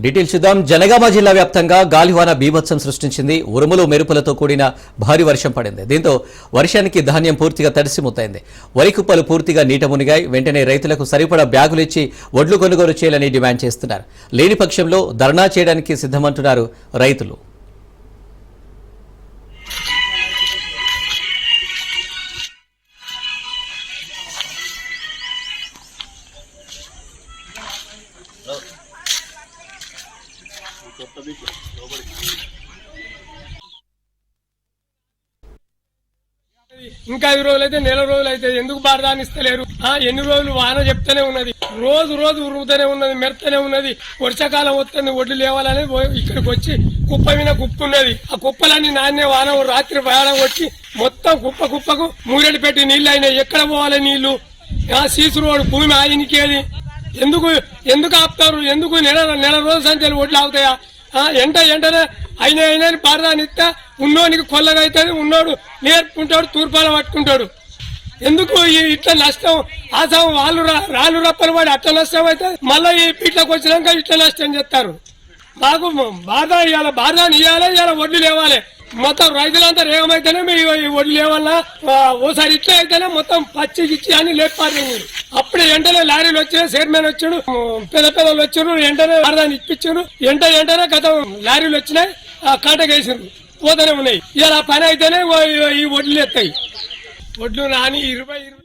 Details చూద్దాం. జనగామ జిల్లా వ్యాప్తంగా గాలివాన బీభత్సం సృష్టించింది. ఉరుములు మెరుపులతో కూడిన భారీ వర్షం పడింది. దీంతో వర్షానికి ధాన్యం పూర్తిగా తడిసి ముత్తైంది. వరి కుప్పలు పూర్తిగా నీట మునిగాయి. వెంటనే రైతులకు సరిపడా బ్యాగులు ఇచ్చి వడ్లు కొనుగోలు చేయాలని డిమాండ్ చేస్తున్నారు. లేని పక్షంలో ధర్నా చేయడానికి సిద్ధమంటున్నారు రైతులు. ఇంకా ఐదు రోజులు అయితే నెల రోజులు అయితే ఎందుకు బారదానిస్తలేరు ఆ ఎన్ని రోజులు వాన చెప్తూనే ఉన్నది. రోజు రోజు ఉరుముతూనే ఉన్నది మెరుతూనే ఉన్నది. వర్షాకాలం వస్తుంది ఒడ్లు లేవాలని ఇక్కడికి వచ్చి కుప్ప మీద కుప్ప ఉన్నది ఆ కుప్పలన్నీ నాన్నే వాన రాత్రి వాన వచ్చి మొత్తం కుప్ప కుప్పకు మూరెడు పెట్టి నీళ్ళు అయినాయి ఎక్కడ పోవాలి నీళ్ళు ఆ సీసు రోడ్డు భూమి ఆయనకేది? ఎందుకు ఎందుకు ఆపుతారు? ఎందుకు నెల నెల రోజు సంఖ్యలు ఒడ్లు ఆగుతాయా? ఎంట ఎంటనే అయిన అయినా పారదానిస్తా. ఇస్తే ఉన్నోనికి కొల్లగా ఉన్నోడు నేర్పుకుంటాడు తూర్పాల పట్టుకుంటాడు. ఎందుకు ఈ ఇట్లా నష్టం? ఆసం వాళ్ళు రా- రాళ్ళు రప్పలు పడి అట్లా నష్టం అయితే మళ్ళీ ఈ పీట్లకు వచ్చినాక ఇట్లా నష్టం చేస్తారు. మాకు బాధ ఇవ్వాలి బాధని ఇవ్వాలి ఇవాళ వడ్లు లేవాలి. మొత్తం రైతులంతా రేగమైతేనే మీ ఈ వడ్లు లేవాలన్నా ఓసారి ఇట్లా అయితేనే మొత్తం పచ్చి గిచ్చి అని లేపారు మీరు. అప్పుడే వెంటనే లారీలు వచ్చాయి చైర్మన్ వచ్చాడు పెద్ద పెద్దలు వచ్చారు ఎంటనే బారదాన్ని ఇప్పించారు. ఎంట ఎంటనే గత లారీలు వచ్చినాయి కాటకేసారు పోతూనే ఉన్నాయి. ఇలా పని అయితేనే ఓ- ఈ వడ్లు ఎత్తాయి. వడ్లు నాని ఇరవై ఇరవై